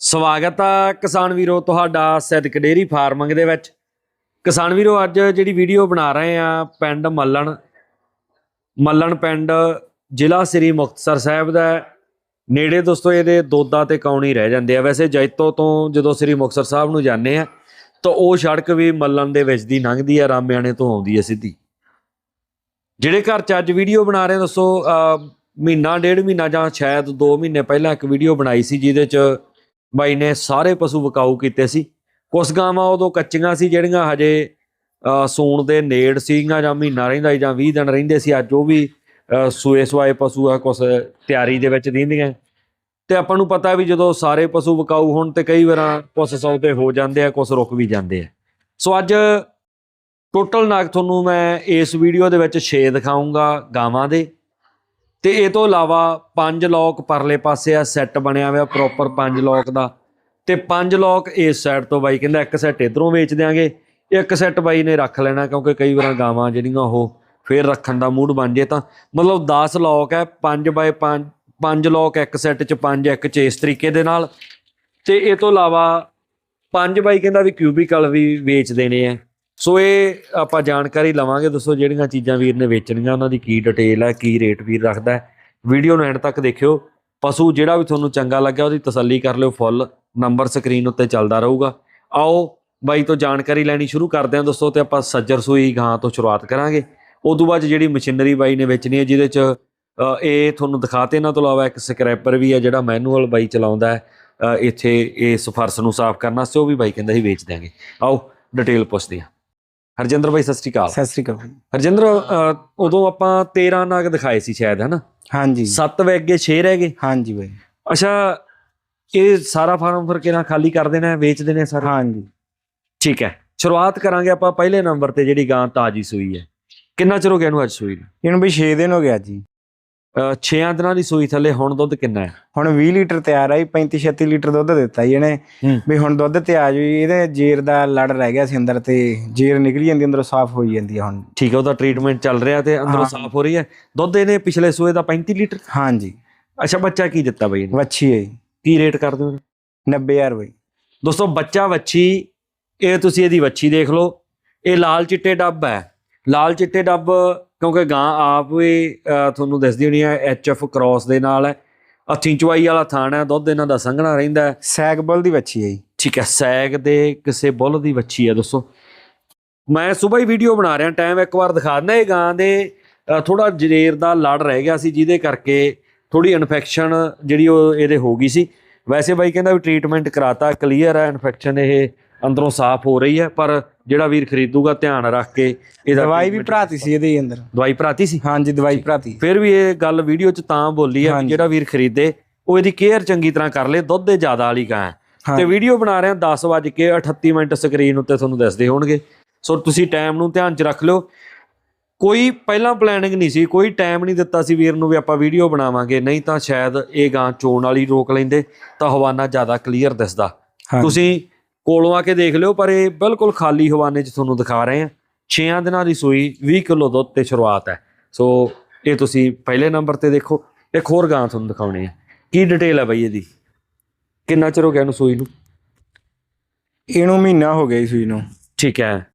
ਸਵਾਗਤ ਆ ਕਿਸਾਨ ਵੀਰੋ ਤੁਹਾਡਾ ਸਿੱਧਕ ਡੇਰੀ ਫਾਰਮਿੰਗ ਦੇ ਵਿੱਚ। ਕਿਸਾਨ ਵੀਰੋ, ਅੱਜ ਜਿਹੜੀ ਵੀਡੀਓ ਬਣਾ ਰਹੇ ਆ ਪਿੰਡ ਮੱਲਣ ਮੱਲਣ ਪਿੰਡ ਜ਼ਿਲ੍ਹਾ ਸ੍ਰੀ ਮੁਕਤਸਰ ਸਾਹਿਬ ਦਾ ਨੇੜੇ ਦੋਸਤੋ, ਇਹਦੇ ਦੋਦਾ ਤੇ ਕੌਣੀ ਰਹਿ ਜਾਂਦੇ ਆ। ਵੈਸੇ ਜੈਤੋ ਤੋਂ ਜਦੋਂ ਸ੍ਰੀ ਮੁਕਤਸਰ ਸਾਹਿਬ ਨੂੰ ਜਾਂਦੇ ਆ, ਤਾਂ ਉਹ ਸੜਕ ਵੀ ਮੱਲਣ ਦੇ ਵਿੱਚ ਦੀ ਲੰਘਦੀ ਆ, ਰਾਮਿਆਣੇ ਤੋਂ ਆਉਂਦੀ ਆ ਸਿੱਧੀ। ਜਿਹੜੇ ਘਰ ਚ ਅੱਜ ਵੀਡੀਓ ਬਣਾ ਰਹੇ ਦੋਸਤੋ ਮਹੀਨਾ, ਡੇਢ ਮਹੀਨਾ ਜਾਂ ਸ਼ਾਇਦ 2 ਮਹੀਨੇ ਪਹਿਲਾਂ ਇੱਕ ਵੀਡੀਓ ਬਣਾਈ ਸੀ, ਜਿਹਦੇ ਚ ਬਾਈ ਨੇ ਸਾਰੇ ਪਸ਼ੂ ਵਿਕਾਊ ਕੀਤੇ ਸੀ। ਕੁਝ ਗਾਵਾਂ ਉਦੋਂ ਕੱਚੀਆਂ ਸੀ ਜਿਹੜੀਆਂ ਹਜੇ ਅਹ, ਸੂਣ ਦੇ ਨੇੜ ਸੀਗੀਆਂ ਜਾਂ ਮਹੀਨਾ ਰਹਿੰਦਾ ਜਾਂ 20 ਦਿਨ ਰਹਿੰਦੇ ਸੀ। ਅੱਜ ਉਹ ਵੀ ਸੂਏ ਸਵਾਏ ਪਸ਼ੂ ਆ ਕੁਝ ਤਿਆਰੀ ਦੇ ਵਿੱਚ ਦਿੰਦੀਆਂ ਤੇ ਆਪਾਂ ਨੂੰ ਪਤਾ ਵੀ ਜਦੋਂ ਸਾਰੇ ਪਸ਼ੂ ਵਿਕਾਊ ਹੋਣ ਤੇ ਕਈ ਵਾਰਾਂ ਕੁਝ ਸੌਦੇ ਹੋ ਜਾਂਦੇ ਆ ਕੁਝ ਰੁਕ ਵੀ ਜਾਂਦੇ ਆ। ਸੋ ਅੱਜ ਟੋਟਲ ਨਾਗ ਤੁਹਾਨੂੰ ਮੈਂ ਇਸ ਵੀਡੀਓ ਦੇ ਵਿੱਚ 6 ਦਿਖਾਉਂਗਾ ਗਾਵਾਂ ਦੇ। ਤੇ ਇਹ ਤੋਂ ਇਲਾਵਾ ਪੰਜ ਲੋਕ ਪਰਲੇ ਪਾਸੇ ਆ ਸੈੱਟ ਬਣਿਆ ਹੋਇਆ ਪ੍ਰੋਪਰ ਪੰਜ ਲੋਕ ਦਾ। ਤੇ ਪੰਜ ਲੋਕ ਇਸ ਸਾਈਡ ਤੋਂ ਬਾਈ ਕਹਿੰਦਾ ਇੱਕ ਸੈੱਟ ਇਧਰੋਂ ਵੇਚ ਦਿਆਂਗੇ, ਇੱਕ ਸੈੱਟ ਬਾਈ ਨੇ ਰੱਖ ਲੈਣਾ ਕਿਉਂਕਿ ਕਈ ਵਾਰਾਂ ਗਾਵਾਂ ਜਿਹੜੀਆਂ ਉਹ ਫੇਰ ਰੱਖਣ ਦਾ ਮੂਡ ਬਣ ਜੇ ਤਾਂ। ਮਤਲਬ 10 ਲੋਕ ਹੈ 5 ਬਾਏ 5 ਪੰਜ ਲੋਕ ਇੱਕ ਸੈੱਟ 'ਚ ਪੰਜ ਇੱਕ 'ਚ ਇਸ ਤਰੀਕੇ ਦੇ ਨਾਲ। ਤੇ ਇਹ ਤੋਂ ਇਲਾਵਾ ਪੰਜ ਬਾਈ ਕਹਿੰਦਾ ਵੀ ਕਿਊਬੀਕਲ ਵੀ ਵੇਚ ਦੇਣੇ ਆ। ਸੋ ਇਹ ਆਪਾਂ ਜਾਣਕਾਰੀ ਲਵਾਂਗੇ, ਦੱਸੋ ਜਿਹੜੀਆਂ ਚੀਜ਼ਾਂ ਵੀਰ ਨੇ ਵੇਚਣੀਆਂ, ਉਹਨਾਂ ਦੀ ਕੀ ਡਿਟੇਲ ਹੈ, ਕੀ ਰੇਟ ਵੀਰ ਰੱਖਦਾ ਹੈ। ਵੀਡੀਓ ਨੂੰ ਐਂਡ ਤੱਕ ਦੇਖਿਓ। ਪਸ਼ੂ ਜਿਹੜਾ ਵੀ ਤੁਹਾਨੂੰ ਚੰਗਾ ਲੱਗਿਆ, ਉਹਦੀ ਤਸੱਲੀ ਕਰ ਲਿਓ। ਫੁੱਲ ਨੰਬਰ ਸਕਰੀਨ ਉੱਤੇ ਚੱਲਦਾ ਰਹੂਗਾ। ਆਓ ਬਾਈ ਤੋਂ ਜਾਣਕਾਰੀ ਲੈਣੀ ਸ਼ੁਰੂ ਕਰਦੇ ਹਾਂ ਦੋਸਤੋ, ਤੇ ਆਪਾਂ ਸੱਜਰ ਸੂਈ ਗਾਂ ਤੋਂ ਸ਼ੁਰੂਆਤ ਕਰਾਂਗੇ। ਉਦੋਂ ਬਾਅਦ 'ਚ ਜਿਹੜੀ ਮਸ਼ੀਨਰੀ ਬਾਈ ਨੇ ਵੇਚਣੀ ਹੈ, ਜਿਹਦੇ 'ਚ ਇਹ ਤੁਹਾਨੂੰ ਦਿਖਾਤੇ ਇਹਨਾਂ ਤੋਂ ਇਲਾਵਾ ਇੱਕ ਸਕ੍ਰੈਪਰ ਵੀ ਹੈ, ਜਿਹੜਾ ਮੈਨੂਅਲ ਬਾਈ ਚਲਾਉਂਦਾ ਹੈ। ਇੱਥੇ ਇਸ ਫਰਸ਼ ਨੂੰ ਸਾਫ਼ ਕਰਨ ਵਾਸਤੇ ਉਹ ਵੀ ਬਾਈ ਕਹਿੰਦਾ ਸੀ ਵੇਚ ਦਿਆਂਗੇ। ਆਓ ਡਿਟੇਲ ਪੁੱਛਦੇ ਹਾਂ। ਹਰਜਿੰਦਰ ਬਾਈ ਸਤਿ ਸ਼੍ਰੀ ਅਕਾਲ। ਸਤਿ ਸ੍ਰੀ ਅਕਾਲ। ਹਰਜਿੰਦਰ ਉਦੋਂ ਆਪਾਂ 13 ਨਾਗ ਦਿਖਾਏ ਸੀ ਸ਼ਾਇਦ ਹਨਾ? ਹਾਂਜੀ। 7 ਵਗ ਗਏ 6 ਰਹਿ ਗਏ। ਹਾਂਜੀ ਬਾਈ। ਅੱਛਾ ਇਹ ਸਾਰਾ ਫਾਰਮ ਫਿਰ ਕਿਹਨਾਂ ਖਾਲੀ ਕਰ ਦੇਣਾ ਵੇਚ ਦੇਣੇ ਸਾਰਾ? ਹਾਂਜੀ। ਠੀਕ ਹੈ। ਸ਼ੁਰੂਆਤ ਕਰਾਂਗੇ ਆਪਾਂ ਪਹਿਲੇ ਨੰਬਰ ਤੇ ਜਿਹੜੀ ਗਾਂ ਤਾਜੀ ਸੂਈ ਹੈ। ਕਿੰਨਾ ਚਿਰ ਹੋ ਗਿਆ ਇਹਨੂੰ ਅੱਜ ਸੂਈ ਨੂੰ? ਇਹਨੂੰ ਬਈ 6 ਦਿਨ ਹੋ ਗਿਆ ਜੀ 6 ਦਿਨਾਂ ਦੀ ਸੂਈ ਥੱਲੇ ਹੁਣ ਦੁੱਧ ਕਿੰਨਾ ਹੈ? ਹੁਣ 20 ਲੀਟਰ ਤਿਆਰ ਆਈ 35 36 ਲੀਟਰ ਦੁੱਧ ਦਿੱਤਾ ਜੀ ਇਹਨੇ। ਵੀ ਹੁਣ ਦੁੱਧ ਤੇ ਆ ਜੀ ਇਹਦੇ ਜੇਰ ਦਾ ਲੜ ਰਹਿ ਗਿਆ ਸੀ ਅੰਦਰ ਤੇ ਜੇਰ ਨਿਕਲੀ ਜਾਂਦੀ ਅੰਦਰੋਂ ਸਾਫ਼ ਹੋਈ ਜਾਂਦੀ ਹੈ ਹੁਣ। ਠੀਕ ਹੈ ਉਹਦਾ ਟ੍ਰੀਟਮੈਂਟ ਚੱਲ ਰਿਹਾ ਤੇ ਅੰਦਰੋਂ। ਸਾਫ਼ ਹੋ ਰਹੀ ਹੈ। ਦੁੱਧ ਇਹਨੇ ਪਿਛਲੇ ਸੂਏ ਦਾ 35 ਲੀਟਰ? ਹਾਂਜੀ। ਅੱਛਾ ਬੱਚਾ ਕੀ ਦਿੱਤਾ ਬਈ ਇਹਨੇ? ਵੱਛੀ ਹੈ ਕੀ ਰੇਟ ਕਰਦੇ ਹੋ 90000 ਬਾਈ। ਦੋਸਤੋ ਬੱਚਾ ਵੱਛੀ ਇਹ ਤੁਸੀਂ ਇਹਦੀ ਵੱਛੀ ਦੇਖ ਲਓ। ਇਹ ਲਾਲ ਚਿੱਟੇ ਡੱਬ ਹੈ। ਲਾਲ ਚਿੱਟੇ ਡੱਬ ਕਿਉਂਕਿ ਗਾਂ ਆਪ ਵੀ ਤੁਹਾਨੂੰ ਦੱਸਦੀ ਹੋਣੀ ਹੈ ਐਚਐਫ ਕ੍ਰਾਸ ਦੇ ਨਾਲ ਹੈ। ਅੱਥੀ ਚਵਾਈ ਵਾਲਾ ਥਾਣ ਹੈ ਦੁੱਧ ਇਹਨਾਂ ਦਾ ਸੰਘਣਾ ਰਹਿੰਦਾ ਹੈ। ਸੈਗਬਲ ਦੀ ਵੱਛੀ ਹੈ ਜੀ। ਠੀਕ ਹੈ ਸੈਗ ਦੇ ਕਿਸੇ ਬੁੱਲ ਦੀ ਵੱਛੀ ਹੈ ਦੋਸਤੋ ਮੈਂ ਸਵੇਰ ਹੀ ਵੀਡੀਓ ਬਣਾ ਰਿਹਾ ਟਾਈਮ ਇੱਕ ਵਾਰ ਦਿਖਾ ਦਿੰਦਾ ਇਹ ਗਾਂ ਦੇ ਥੋੜਾ ਜਰੇਰ ਦਾ ਲੜ ਰਹਿ ਗਿਆ ਸੀ ਜਿਹਦੇ ਕਰਕੇ ਥੋੜੀ ਇਨਫੈਕਸ਼ਨ ਜਿਹੜੀ ਉਹ ਇਹਦੇ ਹੋ ਗਈ ਸੀ। ਵੈਸੇ ਬਾਈ ਕਹਿੰਦਾ ਵੀ ਟ੍ਰੀਟਮੈਂਟ ਕਰਾਤਾ ਕਲੀਅਰ ਹੈ ਇਨਫੈਕਸ਼ਨ ਇਹ ਅੰਦਰੋਂ ਸਾਫ਼ ਹੋ ਰਹੀ ਹੈ ਪਰ ਜਿਹੜਾ ਵੀਰ ਖਰੀਦੂਗਾ ਧਿਆਨ ਰੱਖ ਕੇ ਇਹਦਾ ਦਵਾਈ ਵੀ ਭਰਾਤੀ ਸੀ ਇਹਦੇ ਅੰਦਰ। ਦਵਾਈ ਭਰਾਤੀ ਸੀ? ਹਾਂਜੀ ਦਵਾਈ ਭਰਾਤੀ। ਫਿਰ ਵੀ ਇਹ ਗੱਲ ਵੀਡੀਓ 'ਚ ਤਾਂ ਬੋਲੀ ਹੈ। ਜਿਹੜਾ ਵੀਰ ਖਰੀਦੇ ਉਹ ਇਹਦੀ ਕੇਅਰ ਚੰਗੀ ਤਰ੍ਹਾਂ ਕਰ ਲੇ ਦੁੱਧ ਦੇ ਜ਼ਿਆਦਾ ਵਾਲੀ ਗਾਂ ਤੇ ਵੀਡੀਓ ਬਣਾ ਰਹੇ ਹਾਂ 10 ਵਜ ਕੇ 38 ਮਿੰਟ ਸਕਰੀਨ ਉੱਤੇ ਤੁਹਾਨੂੰ ਦੱਸਦੇ ਹੋਣਗੇ। ਸੋ ਤੁਸੀਂ ਟਾਈਮ ਨੂੰ ਧਿਆਨ 'ਚ ਰੱਖ ਲਿਓ। ਕੋਈ ਪਹਿਲਾਂ ਪਲੈਨਿੰਗ ਨਹੀਂ ਸੀ ਕੋਈ ਟਾਈਮ ਨਹੀਂ ਦਿੱਤਾ ਸੀ ਵੀਰ ਨੂੰ ਵੀ ਆਪਾਂ ਵੀਡੀਓ ਬਣਾਵਾਂਗੇ। ਨਹੀਂ ਤਾਂ ਸ਼ਾਇਦ ਇਹ ਗਾਂ ਚੋਣ ਵਾਲੀ ਰੋਕ ਲੈਂਦੇ ਤਾਂ ਹਵਾਨਾ ਜ਼ਿਆਦਾ ਕਲੀਅਰ ਦਿਸਦਾ। ਤੁਸੀਂ ਕੋਲੋਂ ਆ ਕੇ ਦੇਖ ਲਿਓ ਪਰ ਇਹ ਬਿਲਕੁਲ ਖਾਲੀ ਹਵਾਨੇ 'ਚ ਤੁਹਾਨੂੰ ਦਿਖਾ ਰਹੇ ਹਾਂ। 6 ਦਿਨਾਂ ਦੀ ਸੂਈ 20 ਕਿਲੋ ਦੁੱਧ ਤੇ ਸ਼ੁਰੂਆਤ ਹੈ। ਸੋ ਇਹ ਤੁਸੀਂ ਪਹਿਲੇ ਨੰਬਰ ਤੇ ਦੇਖੋ ਇੱਕ ਹੋਰ ਗਾਂ ਤੁਹਾਨੂੰ ਦਿਖਾਉਣੀ ਹੈ। ਕੀ ਡਿਟੇਲ ਹੈ ਬਈ ਇਹਦੀ? ਕਿੰਨਾ ਚਿਰ ਹੋ ਗਿਆ ਇਹਨੂੰ ਸੂਈ ਨੂੰ? ਇਹਨੂੰ ਮਹੀਨਾ ਹੋ ਗਿਆ ਜੀ ਸੂਈ ਨੂੰ। ਠੀਕ ਹੈ।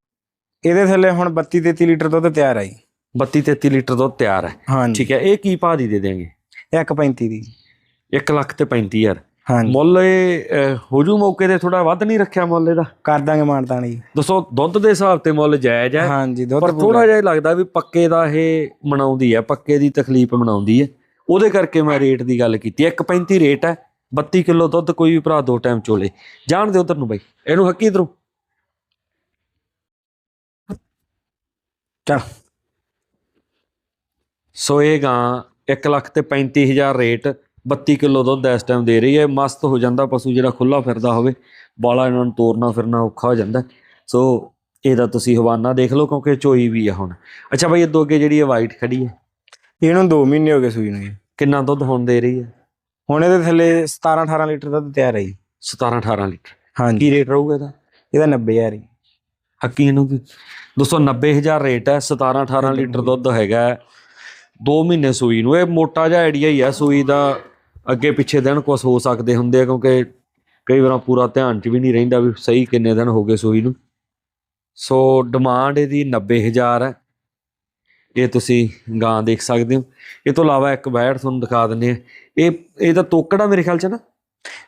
ਇਹਦੇ ਥੱਲੇ ਹੁਣ 32 33 ਲੀਟਰ ਦੁੱਧ ਤਿਆਰ ਆਈ 32 33 ਲੀਟਰ ਦੁੱਧ ਤਿਆਰ ਹੈ। ਠੀਕ ਹੈ ਇਹ ਕੀ ਭਾਅ ਦੀ ਦੇ ਦੇਾਂਗੇ 135 ਦੀ। 1 ਲੱਖ ਤੇ 35000 ਹਾਂਜੀ ਮੁੱਲ ਇਹ ਹੋ ਜੂ ਮੌਕੇ ਤੇ ਥੋੜਾ ਵੱਧ ਨਹੀਂ ਰੱਖਿਆ ਮੁੱਲ ਇਹਦਾ? ਕਰ ਦਾਂਗੇ ਮਾਨਤਾਨ ਜੀ। ਦੱਸੋ ਦੁੱਧ ਦੇ ਹਿਸਾਬ ਤੇ ਮੁੱਲ ਜਾਇਜ਼ ਹੈ? ਹਾਂਜੀ ਦੁੱਧ ਪਰ। ਥੋੜਾ ਜਿਹਾ ਲੱਗਦਾ ਵੀ ਪੱਕੇ ਦਾ ਇਹ ਮਨਾਉਂਦੀ ਹੈ ਪੱਕੇ ਦੀ ਤਕਲੀਫ ਮਨਾਉਂਦੀ ਹੈ। ਉਹਦੇ ਕਰਕੇ ਮੈਂ ਰੇਟ ਦੀ ਗੱਲ ਕੀਤੀ 1.35 ਰੇਟ ਹੈ 32 ਕਿਲੋ ਦੁੱਧ ਕੋਈ ਵੀ ਭਰਾ ਦੋ ਟਾਈਮ ਚੋਲੇ। ਜਾਣ ਦੇ ਉਧਰ ਨੂੰ ਬਾਈ। ਇਹਨੂੰ ਹੱਕੀ ਇਧਰੋਂ। ਚੱਲ। ਸੋ ਇਹ ਗਾਂ 1 ਲੱਖ ਤੇ 35000 ਰੇਟ 32 ਕਿਲੋ ਦੁੱਧ ਇਸ ਟਾਈਮ ਦੇ ਰਹੀ ਹੈ। ਮਸਤ ਹੋ ਜਾਂਦਾ ਪਸ਼ੂ ਜਿਹੜਾ ਖੁੱਲਾ ਫਿਰਦਾ ਹੋਵੇ। ਬਾਲਾ ਇਹਨਾਂ ਨੂੰ ਤੋਰਨਾ ਫਿਰਨਾ ਔਖਾ ਹੋ ਜਾਂਦਾ। ਸੋ ਇਹਦਾ ਤੁਸੀਂ ਹਵਾਨਾ ਦੇਖ ਲਓ ਕਿਉਂਕਿ ਚੋਈ ਵੀ ਆ ਹੁਣ। ਅੱਛਾ ਬਾਈ ਇਹ ਅੱਗੇ ਜਿਹੜੀ ਇਹ ਵਾਈਟ ਖੜੀ ਹੈ। ਇਹਨੂੰ 2 ਮਹੀਨੇ ਹੋ ਗਏ ਸੂਈ ਨੂੰ ਜੀ। ਕਿੰਨਾ ਦੁੱਧ ਹੁਣ ਦੇ ਰਹੀ ਹੈ? ਹੁਣ ਇਹਦੇ ਥੱਲੇ 17 18 ਲੀਟਰ ਦੁੱਧ ਤਿਆਰ ਹੈ ਜੀ। 17 18 ਲੀਟਰ। ਹਾਂਜੀ। ਕੀ ਰੇਟ ਰਹੂਗਾ ਇਹਦਾ? ਇਹਦਾ 90000 ਜੀ। ਹੱਕੀ ਇਹਨੂੰ ਕੀ 290000 ਰੇਟ ਹੈ। 17 18 ਲੀਟਰ ਦੁੱਧ ਹੈਗਾ। 2 ਮਹੀਨੇ ਸੂਈ ਨੂੰ। ਇਹ ਮੋਟਾ ਜਿਹਾ ਆਈਡੀਆ ਹੀ ਆ ਸੂਈ ਦਾ ਅੱਗੇ ਪਿੱਛੇ ਦਿਨ ਕੁਝ ਹੋ ਸਕਦੇ ਹੁੰਦੇ ਆ ਕਿਉਂਕਿ ਕਈ ਵਾਰ ਪੂਰਾ ਧਿਆਨ 'ਚ ਵੀ ਨਹੀਂ ਰਹਿੰਦਾ ਵੀ ਸਹੀ ਕਿੰਨੇ ਦਿਨ ਹੋ ਗਏ ਸੂਈ ਨੂੰ। ਸੋ ਡਿਮਾਂਡ ਇਹਦੀ 90000 ਹੈ। ਇਹ ਤੁਸੀਂ ਗਾਂ ਦੇਖ ਸਕਦੇ ਹੋ। ਇਹ ਤੋਂ ਇਲਾਵਾ ਇੱਕ ਬੈੜ ਤੁਹਾਨੂੰ ਦਿਖਾ ਦਿੰਨੇ ਆ ਇਹ ਇਹ ਤਾਂ ਤੋਕੜਾ ਮੇਰੇ ਖਿਆਲ 'ਚ ਨਾ?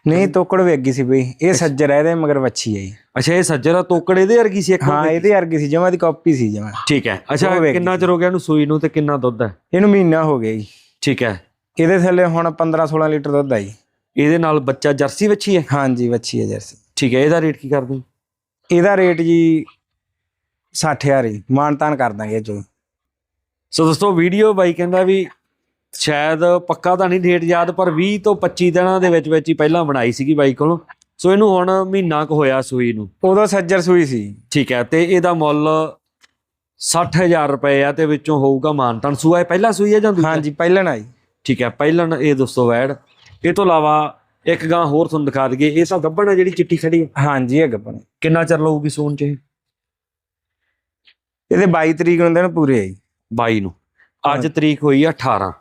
ਨਹੀਂ ਤੋਕੜ ਵੇਗੀ ਸੀ ਬਈ। ਇਹ ਸੱਜਰ ਹੈ ਇਹਦੇ ਮਗਰ ਵੱਛੀ ਹੈ ਜੀ ਅੱਛਾ ਇਹ ਸੱਜਰਾ ਤੋਕੜ ਇਹਦੇ ਵਰਗੀ ਸੀ ਇੱਕ ਹਾਂ ਇਹਦੇ ਵਰਗੀ ਸੀ ਜਮਾ ਦੀ ਕਾਪੀ ਸੀ ਜਮਾ। ਠੀਕ ਹੈ। ਅੱਛਾ ਕਿੰਨਾ। ਚਿਰ ਹੋ ਗਿਆ ਇਹਨੂੰ ਸੂਈ ਨੂੰ ਤੇ ਕਿੰਨਾ ਦੁੱਧ ਹੈ? ਇਹਨੂੰ ਮਹੀਨਾ ਹੋ ਗਿਆ ਜੀ। ਠੀਕ ਹੈ। ਇਹਦੇ ਥੱਲੇ ਹੁਣ 15 16 ਲੀਟਰ ਦੁੱਧ ਆ ਜੀ। ਇਹਦੇ ਨਾਲ ਬੱਚਾ ਜਰਸੀ ਵੱਛੀ ਹੈ? ਹਾਂਜੀ ਵੱਛੀ ਹੈ ਜਰਸੀ। ਠੀਕ ਹੈ ਇਹਦਾ ਰੇਟ ਕੀ ਕਰਦੇ ਇਹਦਾ ਰੇਟ ਜੀ 60000 ਜੀ। ਮਾਨਤਾਨ ਕਰ ਦਾਂਗੇ ਚੋਂ। ਸੋ ਦੋਸਤੋ ਵੀਡੀਓ ਬਾਈ ਕਹਿੰਦਾ ਵੀ ਸ਼ਾਇਦ ਪੱਕਾ ਤਾਂ ਨਹੀਂ ਡੇਟ ਯਾਦ ਪਰ 20 ਤੋਂ 25 ਦਿਨਾਂ ਦੇ ਵਿੱਚ ਵਿੱਚ ਹੀ ਪਹਿਲਾਂ ਬਣਾਈ ਸੀਗੀ ਬਾਈ ਕੋਲੋਂ। ਸੋ ਇਹਨੂੰ ਹੁਣ ਮਹੀਨਾ ਕੁ ਹੋਇਆ ਸੂਈ ਨੂੰ। ਉਦੋਂ ਸੱਜਰ ਸੂਈ ਸੀ। ਠੀਕ ਹੈ ਤੇ ਇਹਦਾ ਮੁੱਲ 60000 ਰੁਪਏ ਆ ਤੇ ਵਿੱਚੋਂ ਹੋਊਗਾ ਮਾਨਤਨ। ਸੂਆ ਇਹ ਪਹਿਲਾ ਸੂਈ ਹੈ ਜਾਂ ਦੂਜਾ? ਹਾਂਜੀ ਪਹਿਲਣ ਆਈ ਠੀਕ ਹੈ ਪਹਿਲਾਂ ਇਹ ਦੋਸਤੋ ਵੈੜ ਇਹ ਤੋਂ ਇਲਾਵਾ ਇੱਕ ਗਾਂ ਹੋਰ ਤੁਹਾਨੂੰ ਦਿਖਾ ਦਈਏ ਇਹ ਤਾਂ ਗੱਬਣ ਹੈ ਜਿਹੜੀ ਚਿੱਟੀ ਖੜੀ ਹੈ। ਹਾਂਜੀ ਇਹ ਗੱਪਨ ਕਿੰਨਾ ਚਿਰ ਲਊਗੀ ਸੂਣ ਚ ਇਹ? ਇਹਦੇ 22 ਤਰੀਕ ਨੂੰ ਦਿਨ ਪੂਰੇ ਆ ਜੀ। 22 ਨੂੰ। ਅੱਜ ਤਰੀਕ ਹੋਈ ਆ 18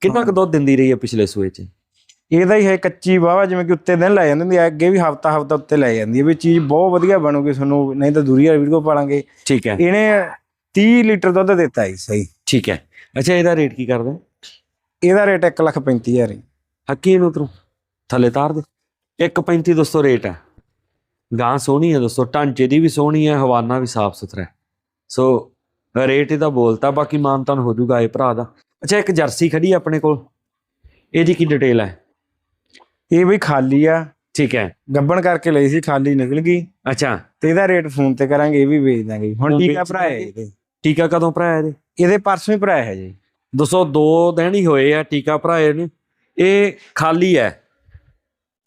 ਕਿੰਨਾ ਕੁ ਦੁੱਧ ਦਿੰਦੀ ਰਹੀ ਹੈ ਪਿਛਲੇ ਸੂਏ ਚ? ਇਹਦਾ ਹੀ ਹੈ ਕੱਚੀ ਵਾਵਾ ਜਿਵੇਂ ਕਿ ਉੱਤੇ ਦਿਨ ਲੈ ਜਾਂਦੀ ਹੁੰਦੀ ਆ, ਅੱਗੇ ਵੀ ਹਫਤਾ ਹਫਤਾ ਉੱਤੇ ਲੈ ਜਾਂਦੀ ਹੈ। ਵੀ ਚੀਜ਼ ਬਹੁਤ ਵਧੀਆ ਬਣੂਗੀ ਤੁਹਾਨੂੰ ਨਹੀਂ ਤਾਂ ਦੂਰੀ ਵਾਲੀ ਵੀਡੀਓ ਪਾਲਾਂਗੇ। ਠੀਕ ਹੈ। ਇਹਨੇ 30 ਲੀਟਰ ਦੁੱਧ ਦਿੱਤਾ ਜੀ ਸਹੀ। ਠੀਕ ਹੈ। ਅੱਛਾ ਇਹਦਾ ਰੇਟ ਕੀ ਕਰਦਾ? ਇਹਦਾ ਰੇਟ 135000 ਹੈ। ਹੱਕੀ ਨੂੰ ਉਤਰੋ? ਥੱਲੇ ਤਾਰ ਦੇ। 1.35 ਦੋਸਤੋ ਰੇਟ ਹੈ। ਗਾਂ ਸੋਹਣੀ ਹੈ ਦੋਸਤੋ ਢਾਂਚੇ ਦੀ ਵੀ ਸੋਹਣੀ ਹੈ ਹਵਾਨਾ ਵੀ ਸਾਫ਼ ਸੁਥਰਾ ਹੈ। ਸੋ ਰੇਟ ਇਹਦਾ ਬੋਲਤਾ ਬਾਕੀ ਮਾਨਤਾਨ ਹੋ ਜਾਊਗਾ ਇਹ ਭਰਾ ਦਾ। ਅੱਛਾ ਇੱਕ ਜਰਸੀ ਖੜੀ ਹੈ ਆਪਣੇ ਕੋਲ। ਇਹਦੀ ਕੀ ਡਿਟੇਲ ਹੈ? ਇਹ ਵੀ ਖਾਲੀ ਆ। ਠੀਕ ਹੈ। ਗੱਬਣ ਕਰਕੇ ਲਈ ਸੀ ਖਾਲੀ ਨਿਕਲ ਗਈ। ਅੱਛਾ। ਤੇ ਇਹਦਾ ਰੇਟ ਫੋਨ ਤੇ ਕਰਾਂਗੇ ਇਹ ਵੀ ਵੇਚ ਦਾਂਗੇ। ਹੁਣ ਟੀਕਾ ਭਰਾਇਆ। ਇਹਦੇ। ਟੀਕਾ ਕਦੋਂ ਭਰਾਇਆ ਇਹਦੇ? ਇਹਦੇ ਪਰਸੋਂ ਹੀ ਭਰਾਇਆ ਹੈ ਜੀ ਦੋਸਤੋ ਦੋ ਦਿਨ ਹੀ ਹੋਏ ਆ ਟੀਕਾ ਭਰਾਏ ਨੇ। ਇਹ ਖਾਲੀ ਹੈ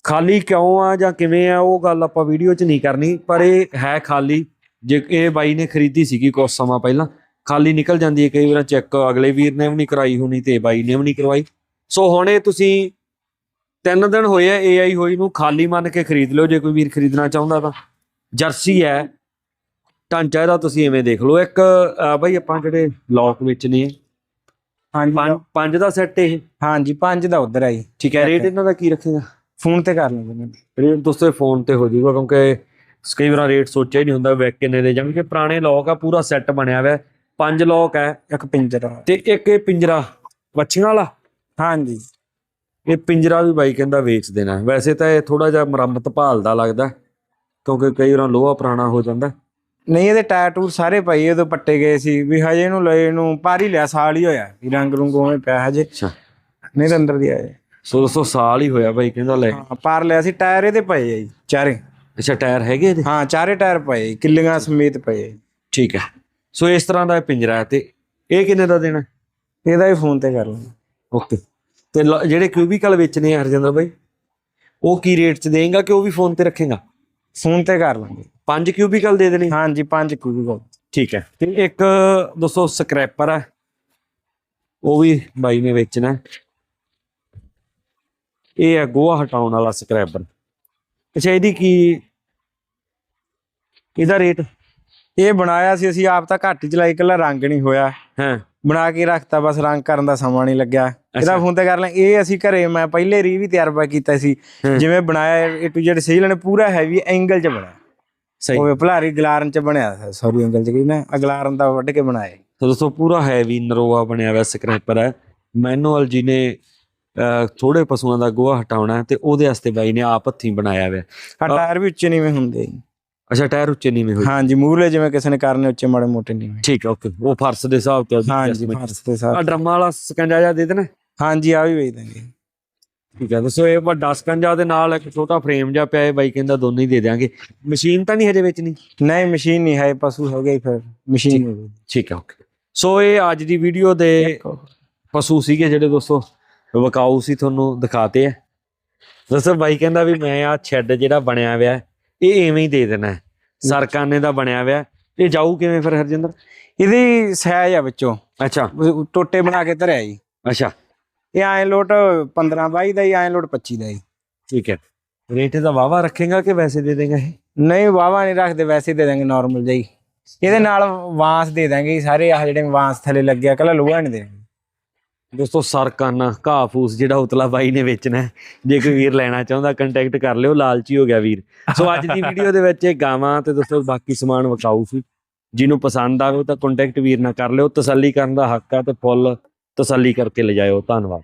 ਖਾਲੀ ਕਿਉਂ ਆ ਜਾਂ ਕਿਵੇਂ ਆ, ਉਹ ਗੱਲ ਆਪਾਂ ਵੀਡੀਓ 'ਚ ਨਹੀਂ ਕਰਨੀ, ਪਰ ਇਹ ਹੈ ਖਾਲੀ। ਜੇ ਇਹ ਬਾਈ ਨੇ ਖਰੀਦੀ ਸੀਗੀ ਕੁਝ ਸਮਾਂ ਪਹਿਲਾਂ, ਖਾਲੀ ਨਿਕਲ ਜਾਂਦੀ ਹੈ ਕਈ ਵਾਰ ਚੈੱਕ ਅਗਲੇ ਵੀਰ ਨੇ ਵੀ ਨਹੀਂ ਕਰਾਈ ਹੋਣੀ ਤੇ ਬਾਈ ਨੇ ਵੀ ਨਹੀਂ ਕਰਵਾਈ। ਸੋ ਹੁਣ ਇਹ ਤੁਸੀਂ ਤਿੰਨ ਦਿਨ ਹੋਏ ਆ ਏਆਈ ਹੋਈ ਨੂੰ ਖਾਲੀ ਮੰਨ ਕੇ ਖਰੀਦ ਲਿਓ, ਜੇ ਕੋਈ ਵੀਰ ਖਰੀਦਣਾ ਚਾਹੁੰਦਾ ਤਾਂ। ਜਰਸੀ ਹੈ ਢਾਂਚਾ ਇਹਦਾ ਤੁਸੀਂ ਐਵੇਂ ਦੇਖ ਲਓ। ਇੱਕ ਬਾਈ ਆਪਾਂ ਜਿਹੜੇ ਲੋਕ ਵਿੱਚ ਨੇ ਹਾਂਜੀ ਪੰਜ ਪੰਜ ਦਾ ਸੈੱਟ ਇਹ? ਹਾਂਜੀ ਪੰਜ ਦਾ ਉਧਰ ਆ ਜੀ। ਠੀਕ ਹੈ ਰੇਟ ਇਹਨਾਂ ਦਾ ਕੀ ਰੱਖੇਗਾ? ਫੋਨ ਤੇ ਕਰ ਲਵਾਂਗੇ ਰੇਟ ਦੋਸਤੋ ਫੋਨ ਤੇ ਹੋ ਜਾਊਗਾ ਕਿਉਂਕਿ ਕਈ ਵਾਰ ਰੇਟ ਸੋਚਿਆ ਹੀ ਨਹੀਂ ਹੁੰਦਾ ਵੇ ਕਿੰਨੇ ਦੇ ਜਾਣਗੇ। ਪੁਰਾਣੇ ਲੋਕ ਆ ਪੂਰਾ ਸੈੱਟ ਬਣਿਆ ਹੋਇਆ। ਹੈ। ਪੰਜ ਲੋਕ ਹੈ। ਇੱਕ ਪਿੰਜਰਾ। ਤੇ ਇੱਕ ਇਹ ਪਿੰਜਰਾ ਵੱਛੀਆਂ ਵਾਲਾ? ਹਾਂਜੀ। ਇਹ ਪਿੰਜਰਾ ਵੀ ਬਾਈ ਕਹਿੰਦਾ ਵੇਚ ਦੇਣਾ ਵੈਸੇ ਤਾਂ ਇਹ ਥੋੜਾ ਜਿਹਾ ਮੁਰੰਮਤ ਭਾਲਦਾ ਲੱਗਦਾ ਕਿਉਂਕਿ ਕਈ ਵਾਰ ਲੋਹਾ ਪੁਰਾਣਾ ਹੋ ਜਾਂਦਾ। ਨਹੀਂ ਇਹਦੇ ਟਾਇਰ ਟੂਰ ਸਾਰੇ ਪਏ ਉਦੋਂ ਪੱਟੇ ਗਏ ਸੀ ਵੀ ਹਜੇ ਇਹਨੂੰ ਲਏ ਨੂੰ ਪਾਰ ਹੀ ਲਿਆ ਸਾਲ ਹੀ ਹੋਇਆ ਵੀ ਰੰਗ ਰੁੰਗ ਉਵੇਂ ਪਿਆ ਹਜੇ। ਅੱਛਾ। ਨਹੀਂ ਤਾਂ ਅੰਦਰ ਦੀ ਆਏ। ਸੋ ਦੋਸਤੋ ਸਾਲ ਹੀ ਹੋਇਆ ਬਾਈ ਕਹਿੰਦਾ ਲੈ। ਹਾਂ ਪਾਰ ਲਿਆ ਸੀ ਟਾਇਰ ਇਹਦੇ ਪਏ ਆ ਜੀ ਚਾਰੇ। ਅੱਛਾ ਟਾਇਰ ਹੈਗੇ ਇਹਦੇ? ਹਾਂ ਚਾਰੇ ਟਾਇਰ ਪਏ ਕਿੱਲੀਆਂ ਸਮੇਤ ਪਏ। ਠੀਕ ਹੈ। ਸੋ ਇਸ ਤਰ੍ਹਾਂ ਦਾ ਇਹ ਪਿੰਜਰਾ ਹੈ ਤੇ ਇਹ ਕਿੰਨੇ ਦਾ ਦੇਣਾ? ਇਹਦਾ ਵੀ ਫੋਨ ਤੇ ਕਰ ਲਵਾਂਗੇ ਓਕੇ। ਤੇ ਲ- ਜਿਹੜੇ ਕਿਊਬਿਕਲ ਵੇਚਨੇ ਆ ਹਰਜਿੰਦਰ ਬਾਈ ਉਹ ਕੀ ਰੇਟ 'ਚ ਦੇਂਗਾ ਕਿ ਉਹ ਵੀ ਫੋਨ ਤੇ ਰੱਖੇਗਾ? ਫੋਨ ਤੇ ਕਰ ਲਾਂਗੇ। ਪੰਜ ਕਿਊਬਿਕਲ ਦੇ ਦੇਣੇ। ਹਾਂਜੀ ਪੰਜ ਕੂਗਾ ਠੀਕ ਹੈ। ਤੇ ਇੱਕ ਦੋਸਤੋ ਸਕ੍ਰੈਪਰ ਹੈ। ਉਹ ਵੀ ਬਾਈ ਨੇ ਵੇਚਣਾ। ਇਹ ਹੈ ਗੋਹਾ ਹਟਾਉਣ ਵਾਲਾ ਸਕ੍ਰੈਪਰ। ਅੱਛਾ ਇਹਦੀ ਕੀ ਇਹਦਾ ਰੇਟ? ਇਹ ਬਣਾਇਆ ਸੀ ਅਸੀਂ ਆਪ ਤਾਂ ਘੱਟ ਹੀ ਚਲਾਈ ਇਕੱਲਾ ਰੰਗ ਨਹੀਂ ਹੋਇਆ। ਹਾਂ। ਬਣਾ ਕੇ ਰੱਖਤਾ ਬਸ ਰੰਗ ਕਰਨ ਦਾ ਸਮਾਂ ਨਹੀਂ ਲੱਗਿਆ। ਇਹਦਾ ਫੋਨ ਤੇ ਕਰ ਲਾਂ। ਇਹ ਅਸੀਂ ਘਰੇ ਮੈਂ ਪਹਿਲੇ ਰੀ ਵੀ ਤਜਰਬਾ ਕੀਤਾ ਸੀ। ਹੂੰ। ਜਿਵੇਂ ਬਣਾਇਆ ਏ ਟੂ ਜ਼ੈਡ ਸਹੀ ਲੈਣੇ ਪੂਰਾ ਹੈਵੀ ਐਂਗਲ 'ਚ ਬਣਿਆ ਸਹੀ। ਉਹ ਭਲਾਰੀ ਗਲਾਰਨ 'ਚ ਬਣਿਆ। ਸੌਰੀ ਐਂਗਲ 'ਚ ਕੀ ਨਾ ਅਗਲਾਰਨ ਦਾ ਵੱਢ ਕੇ ਬਣਾਇਆ। ਤਾਂ ਦੋਸਤੋ ਪੂਰਾ ਹੈਵੀ ਨਰੋਆ ਬਣਿਆ ਹੋਇਆ ਸਕ੍ਰੈਪਰ ਹੈ। ਮੈਨੂਅਲ ਜੀ ਨੇ ਥੋੜੇ ਪਸ਼ੂਆਂ ਦਾ ਗੋਹਾ ਹਟਾਉਣਾ ਹੈ ਤੇ ਉਹਦੇ ਵਾਸਤੇ ਬਾਈ ਨੇ ਆਪ ਹੱਥੀਂ ਬਣਾਇਆ ਹੋਇਆ। ਆ ਟਾਇਰ ਵੀ ਉੱਚੇ ਨੀਵੇਂ ਹੁੰਦੇ। ਅੱਛਾ ਟਾਇਰ ਉੱਚੇ ਨੀਵੇਂ ਹੋਏ। ਹਾਂਜੀ ਮੂਰਲੇ ਜਿਵੇਂ ਕਿਸੇ ਨੇ ਕਰਨੇ ਉੱਚੇ ਮਾੜੇ ਮੋਟੇ ਨੀਵੇਂ। ਠੀਕ ਹੈ ਓਕੇ ਉਹ ਫਰਸ਼ ਦੇ ਹਿਸਾਬ ਤੇ ਹਾਂਜੀ। ਫਰਸ਼ ਤੇ ਆ ਸਾਹ ਡਰਮਾਂ ਵਾਲਾ ਸਕੰਜਾ ਜਿਹਾ ਦੇ ਦੇਣਾ। ਹਾਂਜੀ ਆ ਵੀ ਵੇਚ ਦਾਂਗੇ ਠੀਕ ਹੈ ਦੱਸੋ ਇਹ ਵੱਡਾ ਸਕੰਜਾ ਦੇ ਨਾਲ ਇੱਕ ਛੋਟਾ ਫਰੇਮ ਜਿਹਾ ਪਿਆ ਹੈ ਬਾਈ ਕਹਿੰਦਾ ਦੋਨੇ ਹੀ ਦੇ ਦਿਆਂਗੇ। ਮਸ਼ੀਨ ਤਾਂ ਨਹੀਂ ਹਜੇ ਵੇਚਣੀ? ਨਹੀਂ ਮਸ਼ੀਨ ਨਹੀਂ ਹੈ ਪਸ਼ੂ ਹੋ ਗਈ ਫਿਰ ਮਸ਼ੀਨ ਹੋ ਗਈ। ਠੀਕ ਹੈ ਓਕੇ ਸੋ ਇਹ ਅੱਜ ਦੀ ਵੀਡੀਓ ਦੇ ਪਸ਼ੂ ਸੀਗੇ ਜਿਹੜੇ ਦੋਸਤੋ ਵਿਕਾਊ ਸੀ ਤੁਹਾਨੂੰ ਦਿਖਾਤੇ ਆ। ਦੱਸੋ ਬਾਈ ਕਹਿੰਦਾ ਵੀ ਮੈਂ ਆ ਛੱਡ ਜਿਹੜਾ ਬਣਿਆ ਹੋਇਆ ਇਹ ਐਵੇਂ ਹੀ ਦੇ ਦੇਣਾ। ਸਰਕਾਨੇ ਦਾ ਬਣਿਆ ਹੋਇਆ। ਇਹ ਜਾਊ ਕਿਵੇਂ ਫਿਰ ਹਰਜਿੰਦਰ? ਇਹਦੀ ਸਾਈਜ਼ ਆ ਵਿੱਚੋਂ। ਅੱਛਾ। ਟੋਟੇ ਬਣਾ ਕੇ ਧਰਿਆ ਜੀ। ਅੱਛਾ। ਇਹ ਐ ਲੋਟ 15 22 ਦਾ ਹੀ ਐ ਲੋਟ 25 ਦਾ ਹੀ। ਠੀਕ ਹੈ। ਰੇਟ ਦਾ ਵਾਵਾ ਰੱਖੇਗਾ ਕਿ ਵੈਸੇ ਦੇ ਦੇਗਾ ਇਹ? ਨਹੀਂ ਵਾਵਾ ਨਹੀਂ ਰੱਖਦੇ ਵੈਸੇ ਦੇ ਦਾਂਗੇ ਨਾਰਮਲ ਜਿਹੀ ਇਹਦੇ ਨਾਲ ਵਾਂਸ ਦੇ ਦਾਂਗੇ ਸਾਰੇ ਆਹ ਜਿਹੜੇ ਵਾਂਸ ਥੱਲੇ ਲੱਗਿਆ ਕੱਲਾ ਲੋਹਾ ਨਹੀਂ ਦੇਣਗੇ ਦੋਸਤੋ ਸਰਕਾਨਾ ਘਾਹ ਫੂਸ ਜਿਹੜਾ ਉਤਲਾ ਬਾਈ ਨੇ ਵੇਚਣਾ। ਜੇ ਕੋਈ ਵੀਰ ਲੈਣਾ ਚਾਹੁੰਦਾ ਕੰਟੈਕਟ ਕਰ ਲਿਓ ਲਾਲਚੀ ਹੋ ਗਿਆ ਵੀਰ। ਸੋ ਅੱਜ ਦੀ ਵੀਡੀਓ ਦੇ ਵਿੱਚ ਇਹ ਗਾਵਾਂ ਤੇ ਦੋਸਤੋ ਬਾਕੀ ਸਮਾਨ ਵਿਕਾਊ ਸੀ। ਜਿਹਨੂੰ ਪਸੰਦ ਆਵੇ ਤਾਂ ਕੰਟੈਕਟ ਵੀਰ ਨਾਲ ਕਰ ਲਿਓ। ਤਸੱਲੀ ਕਰਨ ਦਾ ਹੱਕ ਆ ਤੇ ਫੁੱਲ ਤਸੱਲੀ ਕਰਕੇ ਲਿਜਾਇਓ। ਧੰਨਵਾਦ।